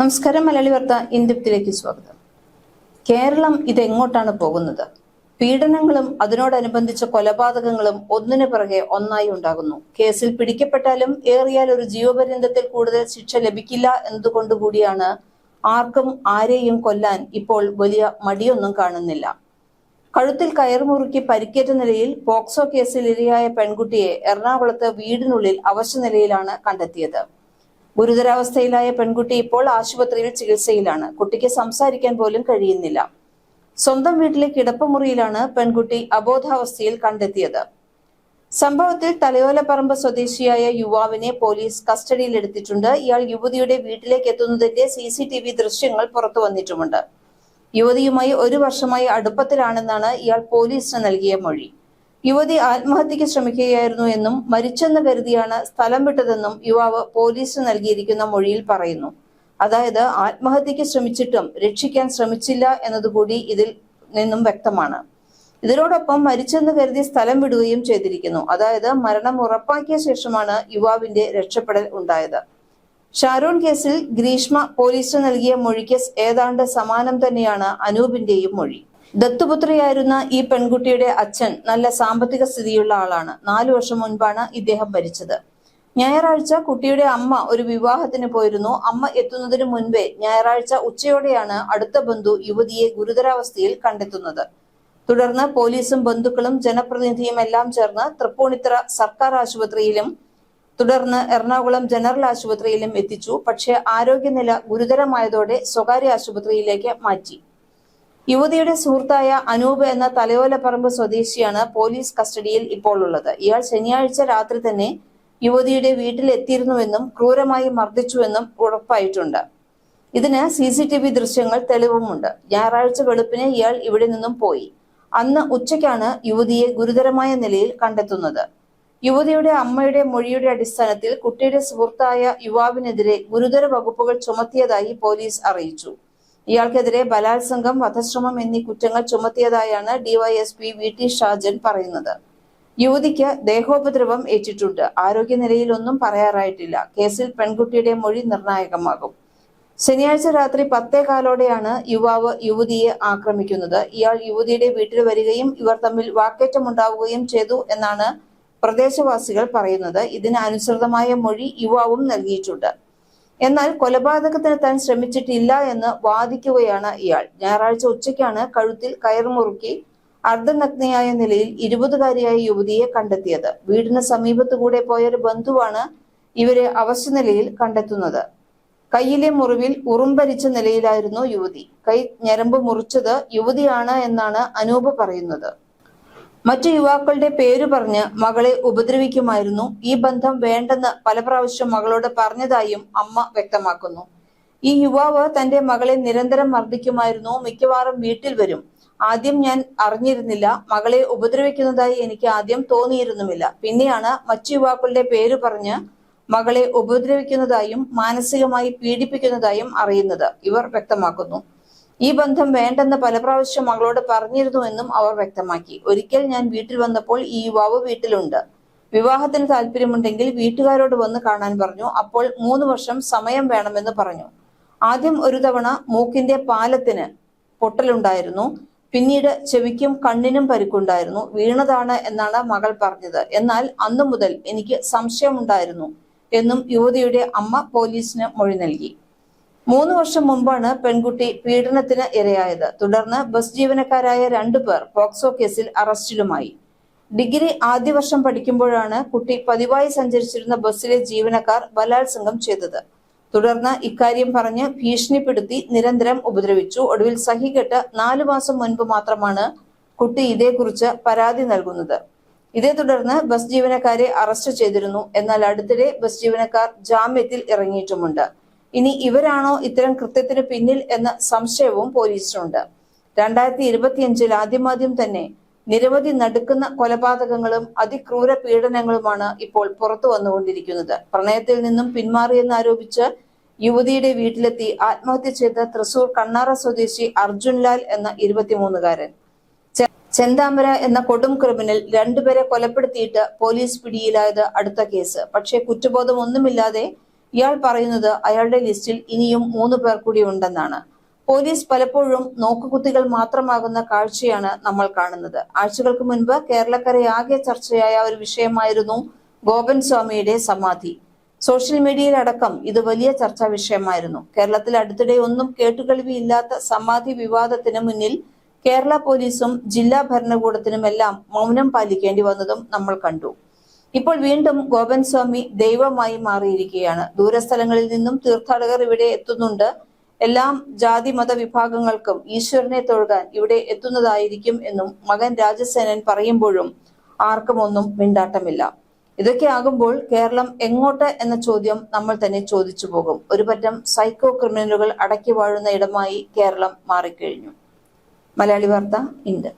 നമസ്കാരം മലയാളി വാർത്ത ഇന്ത്യത്തിലേക്ക് സ്വാഗതം. കേരളം ഇതെങ്ങോട്ടാണ് പോകുന്നത്? പീഡനങ്ങളും അതിനോടനുബന്ധിച്ച കൊലപാതകങ്ങളും ഒന്നിനു പിറകെ ഒന്നായി ഉണ്ടാകുന്നു. കേസിൽ പിടിക്കപ്പെട്ടാലും ഏറിയാൽ ഒരു ജീവപര്യന്തത്തിൽ കൂടുതൽ ശിക്ഷ ലഭിക്കില്ല എന്നതുകൊണ്ടുകൂടിയാണ് ആർക്കും ആരെയും കൊല്ലാൻ ഇപ്പോൾ വലിയ മടിയൊന്നും കാണുന്നില്ല. കഴുത്തിൽ കയറുമുറുക്കി പരിക്കേറ്റ നിലയിൽ പോക്സോ കേസിൽ ഇരയായ പെൺകുട്ടിയെ എറണാകുളത്ത് വീടിനുള്ളിൽ അവശ നിലയിലാണ് കണ്ടെത്തിയത്. ഗുരുതരാവസ്ഥയിലായ പെൺകുട്ടി ഇപ്പോൾ ആശുപത്രിയിൽ ചികിത്സയിലാണ്. കുട്ടിക്ക് സംസാരിക്കാൻ പോലും കഴിയുന്നില്ല. സ്വന്തം വീട്ടിലെ കിടപ്പുമുറിയിലാണ് പെൺകുട്ടി അബോധാവസ്ഥയിൽ കണ്ടെത്തിയത്. സംഭവത്തിൽ തലയോലപ്പറമ്പ് സ്വദേശിയായ യുവാവിനെ പോലീസ് കസ്റ്റഡിയിലെടുത്തിട്ടുണ്ട് ഇയാൾ യുവതിയുടെ വീട്ടിലേക്ക് എത്തുന്നതിന്റെ സി സി ടി വി ദൃശ്യങ്ങൾ പുറത്തു വന്നിട്ടുമുണ്ട്. യുവതിയുമായി ഒരു വർഷമായി അടുപ്പത്തിലാണെന്നാണ് ഇയാൾ പോലീസിന് നൽകിയ മൊഴി. യുവതി ആത്മഹത്യക്ക് ശ്രമിക്കുകയായിരുന്നു എന്നും മരിച്ചെന്ന് കരുതിയാണ് സ്ഥലം വിട്ടതെന്നും യുവാവ് പോലീസിന് നൽകിയിരിക്കുന്ന മൊഴിയിൽ പറയുന്നു. അതായത് ആത്മഹത്യക്ക് ശ്രമിച്ചിട്ടും രക്ഷിക്കാൻ ശ്രമിച്ചില്ല എന്നതുകൂടി ഇതിൽ നിന്നും വ്യക്തമാണ്. ഇതിനോടൊപ്പം മരിച്ചെന്ന് കരുതി സ്ഥലം വിടുകയും ചെയ്തിരിക്കുന്നു. അതായത് മരണം ഉറപ്പാക്കിയ ശേഷമാണ് യുവാവിന്റെ രക്ഷപ്പെടൽ ഉണ്ടായത്. ഷാരൂൺ കേസിൽ ഗ്രീഷ്മ പോലീസിന് നൽകിയ മൊഴിക്ക് ഏതാണ്ട് സമാനം തന്നെയാണ് അനൂപിന്റെയും മൊഴി. ദത്തുപുത്രിയായിരുന്ന ഈ പെൺകുട്ടിയുടെ അച്ഛൻ നല്ല സാമ്പത്തിക സ്ഥിതിയുള്ള ആളാണ്. നാലു വർഷം മുൻപാണ് ഇദ്ദേഹം മരിച്ചത്. ഞായറാഴ്ച കുട്ടിയുടെ അമ്മ ഒരു വിവാഹത്തിന് പോയിരുന്നു. അമ്മ എത്തുന്നതിന് മുൻപേ ഞായറാഴ്ച ഉച്ചയോടെയാണ് അടുത്ത ബന്ധു യുവതിയെ ഗുരുതരാവസ്ഥയിൽ കണ്ടെത്തുന്നത്. തുടർന്ന് പോലീസും ബന്ധുക്കളും ജനപ്രതിനിധിയും എല്ലാം ചേർന്ന് തൃപ്പൂണിത്തറ സർക്കാർ ആശുപത്രിയിലും തുടർന്ന് എറണാകുളം ജനറൽ ആശുപത്രിയിലും എത്തിച്ചു. പക്ഷേ ആരോഗ്യനില ഗുരുതരമായതോടെ സ്വകാര്യ ആശുപത്രിയിലേക്ക് മാറ്റി. യുവതിയുടെ സുഹൃത്തായ അനൂപ് എന്ന തലയോലപ്പറമ്പ് സ്വദേശിയാണ് പോലീസ് കസ്റ്റഡിയിൽ ഇപ്പോൾ ഉള്ളത്. ഇയാൾ ശനിയാഴ്ച രാത്രി തന്നെ യുവതിയുടെ വീട്ടിൽ എത്തിയിരുന്നുവെന്നും ക്രൂരമായി മർദ്ദിച്ചുവെന്നും ഉറപ്പായിട്ടുണ്ട്. ഇതിന് സി സി ടി വി ദൃശ്യങ്ങൾ തെളിവുമുണ്ട്. ഞായറാഴ്ച വെളുപ്പിന് ഇയാൾ ഇവിടെ നിന്നും പോയി. അന്ന് ഉച്ചയ്ക്കാണ് യുവതിയെ ഗുരുതരമായ നിലയിൽ കണ്ടെത്തുന്നത്. യുവതിയുടെ അമ്മയുടെ മൊഴിയുടെ അടിസ്ഥാനത്തിൽ കുട്ടിയുടെ സുഹൃത്തായ യുവാവിനെതിരെ ഗുരുതര വകുപ്പുകൾ ചുമത്തിയതായി പോലീസ് അറിയിച്ചു. ഇയാൾക്കെതിരെ ബലാത്സംഗം വധശ്രമം എന്നീ കുറ്റങ്ങൾ ചുമത്തിയതായാണ് ഡിവൈഎസ്പി വി ടി ഷാജൻ പറയുന്നത്. യുവതിക്ക് ദേഹോപദ്രവം ഏറ്റിട്ടുണ്ട്. ആരോഗ്യനിലയിൽ ഒന്നും പറയാറായിട്ടില്ല. കേസിൽ പെൺകുട്ടിയുടെ മൊഴി നിർണായകമാകും. ശനിയാഴ്ച രാത്രി പത്തേ കാലോടെയാണ് യുവാവ് യുവതിയെ ആക്രമിക്കുന്നത്. ഇയാൾ യുവതിയുടെ വീട്ടിൽ വരികയും ഇവർ തമ്മിൽ വാക്കേറ്റമുണ്ടാവുകയും ചെയ്തു എന്നാണ് പ്രദേശവാസികൾ പറയുന്നത്. ഇതിന് അനുസൃതമായ മൊഴി യുവാവും നൽകിയിട്ടുണ്ട്. എന്നാൽ കൊലപാതകത്തിന് താൻ ശ്രമിച്ചിട്ടില്ല എന്ന് വാദിക്കുകയാണ് ഇയാൾ. ഞായറാഴ്ച ഉച്ചയ്ക്കാണ് കഴുത്തിൽ കയർമുറുക്കി അർദ്ധനഗ്നയായ നിലയിൽ ഇരുപതുകാരിയായ യുവതിയെ കണ്ടെത്തിയത്. വീടിന് സമീപത്തുകൂടെ പോയ ഒരു ബന്ധുവാണ് ഇവരെ അവശനിലയിൽ കണ്ടെത്തുന്നത്. കയ്യിലെ മുറിവിൽ ഉറുമ്പരിച്ച നിലയിലായിരുന്നു യുവതി. കൈ ഞരമ്പ് മുറിച്ചത് യുവതിയാണ് എന്നാണ് അനൂപ് പറയുന്നത്. മറ്റു യുവാക്കളുടെ പേരു പറഞ്ഞ് മകളെ ഉപദ്രവിക്കുമായിരുന്നു. ഈ ബന്ധം വേണ്ടെന്ന് പല പ്രാവശ്യം മകളോട് പറഞ്ഞതായും അമ്മ വ്യക്തമാക്കുന്നു. ഈ യുവാവ് തന്റെ മകളെ നിരന്തരം മർദ്ദിക്കുമായിരുന്നു. മിക്കവാറും വീട്ടിൽ വരും. ആദ്യം ഞാൻ അറിഞ്ഞിരുന്നില്ല. മകളെ ഉപദ്രവിക്കുന്നതായി എനിക്ക് ആദ്യം തോന്നിയിരുന്നുമില്ല. പിന്നെയാണ് മറ്റു യുവാക്കളുടെ പേര് പറഞ്ഞ് മകളെ ഉപദ്രവിക്കുന്നതായും മാനസികമായി പീഡിപ്പിക്കുന്നതായും അറിയുന്നത്. ഇവർ വ്യക്തമാക്കുന്നു. ഈ ബന്ധം വേണ്ടെന്ന് പല പ്രാവശ്യം മകളോട് പറഞ്ഞിരുന്നുവെന്നും അവർ വ്യക്തമാക്കി. ഒരിക്കൽ ഞാൻ വീട്ടിൽ വന്നപ്പോൾ ഈ യുവാവ് വീട്ടിലുണ്ട്. വിവാഹത്തിന് താല്പര്യമുണ്ടെങ്കിൽ വീട്ടുകാരോട് വന്ന് കാണാൻ പറഞ്ഞു. അപ്പോൾ മൂന്ന് വർഷം സമയം വേണമെന്ന് പറഞ്ഞു. ആദ്യം ഒരു തവണ മൂക്കിന്റെ പാലത്തിന് പൊട്ടലുണ്ടായിരുന്നു. പിന്നീട് ചെവിക്കും കണ്ണിനും പരിക്കുണ്ടായിരുന്നു. വീണതാണ് എന്നാണ് മകൾ പറഞ്ഞത്. എന്നാൽ അന്നു മുതൽ എനിക്ക് സംശയമുണ്ടായിരുന്നു എന്നും യുവതിയുടെ അമ്മ പോലീസിന് മൊഴി നൽകി. മൂന്ന് വർഷം മുമ്പാണ് പെൺകുട്ടി പീഡനത്തിന് ഇരയായത്. തുടർന്ന് ബസ് ജീവനക്കാരായ രണ്ടുപേർ പോക്സോ കേസിൽ അറസ്റ്റിലുമായി. ഡിഗ്രി ആദ്യ വർഷം പഠിക്കുമ്പോഴാണ് കുട്ടി പതിവായി സഞ്ചരിച്ചിരുന്ന ബസ്സിലെ ജീവനക്കാർ ബലാത്സംഗം ചെയ്തത്. തുടർന്ന് ഇക്കാര്യം പറഞ്ഞ് ഭീഷണിപ്പെടുത്തി നിരന്തരം ഉപദ്രവിച്ചു. ഒടുവിൽ സഹികെട്ട് നാലു മാസം മുൻപ് മാത്രമാണ് കുട്ടി ഇതേക്കുറിച്ച് പരാതി നൽകുന്നത്. ഇതേ തുടർന്ന് ബസ് ജീവനക്കാരെ അറസ്റ്റ് ചെയ്തിരുന്നു. എന്നാൽ അടുത്തിടെ ബസ് ജീവനക്കാർ ജാമ്യത്തിൽ ഇറങ്ങിയിട്ടുമുണ്ട്. ഇനി ഇവരാണോ ഇത്തരം കൃത്യത്തിന് പിന്നിൽ എന്ന സംശയവും പോലീസിനുണ്ട്. രണ്ടായിരത്തി ഇരുപത്തിയഞ്ചിൽ ആദ്യമാദ്യം തന്നെ നിരവധി നടുക്കുന്ന കൊലപാതകങ്ങളും അതിക്രൂര പീഡനങ്ങളുമാണ് ഇപ്പോൾ പുറത്തു വന്നുകൊണ്ടിരിക്കുന്നത്. പ്രണയത്തിൽ നിന്നും പിന്മാറിയെന്ന് ആരോപിച്ച് യുവതിയുടെ വീട്ടിലെത്തി ആത്മഹത്യ ചെയ്ത തൃശൂർ കണ്ണാറ സ്വദേശി അർജുൻലാൽ എന്ന ഇരുപത്തിമൂന്നുകാരൻ. ചെന്താമര എന്ന കൊടും ക്രിമിനൽ രണ്ടുപേരെ കൊലപ്പെടുത്തിയിട്ട് പോലീസ് പിടിയിലായത് അടുത്ത കേസ്. പക്ഷേ കുറ്റബോധം ഒന്നുമില്ലാതെ ഇയാൾ പറയുന്നത് അയാളുടെ ലിസ്റ്റിൽ ഇനിയും മൂന്ന് പേർ കൂടി ഉണ്ടെന്നാണ്. പോലീസ് പലപ്പോഴും നോക്കുകുത്തികൾ മാത്രമാകുന്ന കാഴ്ചയാണ് നമ്മൾ കാണുന്നത്. ആഴ്ചകൾക്ക് മുൻപ് കേരളക്കരെ ആകെ ചർച്ചയായ ഒരു വിഷയമായിരുന്നു ഗോപൻ സ്വാമിയുടെ സമാധി. സോഷ്യൽ മീഡിയയിലടക്കം ഇത് വലിയ ചർച്ചാ വിഷയമായിരുന്നു. കേരളത്തിൽ അടുത്തിടെ ഒന്നും കേട്ടുകേൾവിയില്ലാത്ത സമാധി വിവാദത്തിന് മുന്നിൽ കേരള പോലീസും ജില്ലാ ഭരണകൂടത്തിനുമെല്ലാം മൗനം പാലിക്കേണ്ടി വന്നതും നമ്മൾ കണ്ടു. ഇപ്പോൾ വീണ്ടും ഗോപൻ സ്വാമി ദൈവമായി മാറിയിരിക്കുകയാണ്. ദൂരസ്ഥലങ്ങളിൽ നിന്നും തീർത്ഥാടകർ ഇവിടെ എത്തുന്നുണ്ട്. എല്ലാം ജാതി മത വിഭാഗങ്ങൾക്കും ഈശ്വരനെ തൊഴുകാൻ ഇവിടെ എത്തുന്നതായിരിക്കും എന്നും മകൻ രാജസേനൻ പറയുമ്പോഴും ആർക്കും ഒന്നും മിണ്ടാട്ടമില്ല. ഇതൊക്കെ ആകുമ്പോൾ കേരളം എങ്ങോട്ട് എന്ന ചോദ്യം നമ്മൾ തന്നെ ചോദിച്ചു പോകും. ഒരുപറ്റം സൈക്കോ ക്രിമിനലുകൾ അടക്കി വാഴുന്ന ഇടമായി കേരളം മാറിക്കഴിഞ്ഞു. മലയാളി വാർത്ത ഇന്ത്യ.